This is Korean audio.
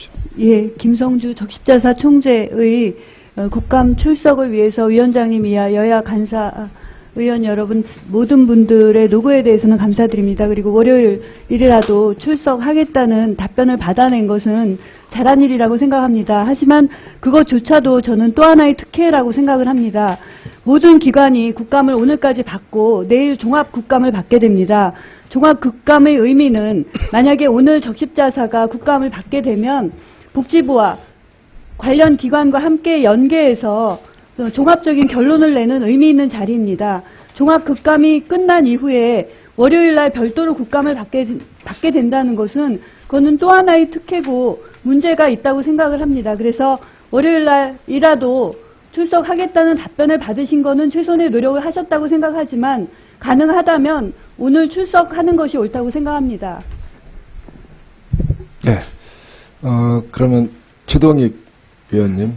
주십시오. 예, 김성주 적십자사 총재의 어, 국감 출석을 위해서 위원장님이야 여야 간사 의원 여러분 모든 분들의 노고에 대해서는 감사드립니다. 그리고 월요일이라도 출석하겠다는 답변을 받아낸 것은 잘한 일이라고 생각합니다. 하지만 그것조차도 저는 또 하나의 특혜라고 생각을 합니다. 모든 기관이 국감을 오늘까지 받고 내일 종합 국감을 받게 됩니다. 종합 국감의 의미는 만약에 오늘 적십자사가 국감을 받게 되면 복지부와 관련 기관과 함께 연계해서 어, 종합적인 결론을 내는 의미 있는 자리입니다. 종합 국감이 끝난 이후에 월요일 날 별도로 국감을 받게, 받게 된다는 것은 그거는 또 하나의 특혜고 문제가 있다고 생각을 합니다. 그래서 월요일 날이라도 출석하겠다는 답변을 받으신 거는 최선의 노력을 하셨다고 생각하지만 가능하다면 오늘 출석하는 것이 옳다고 생각합니다. 네. 어, 그러면 최동익 위원님.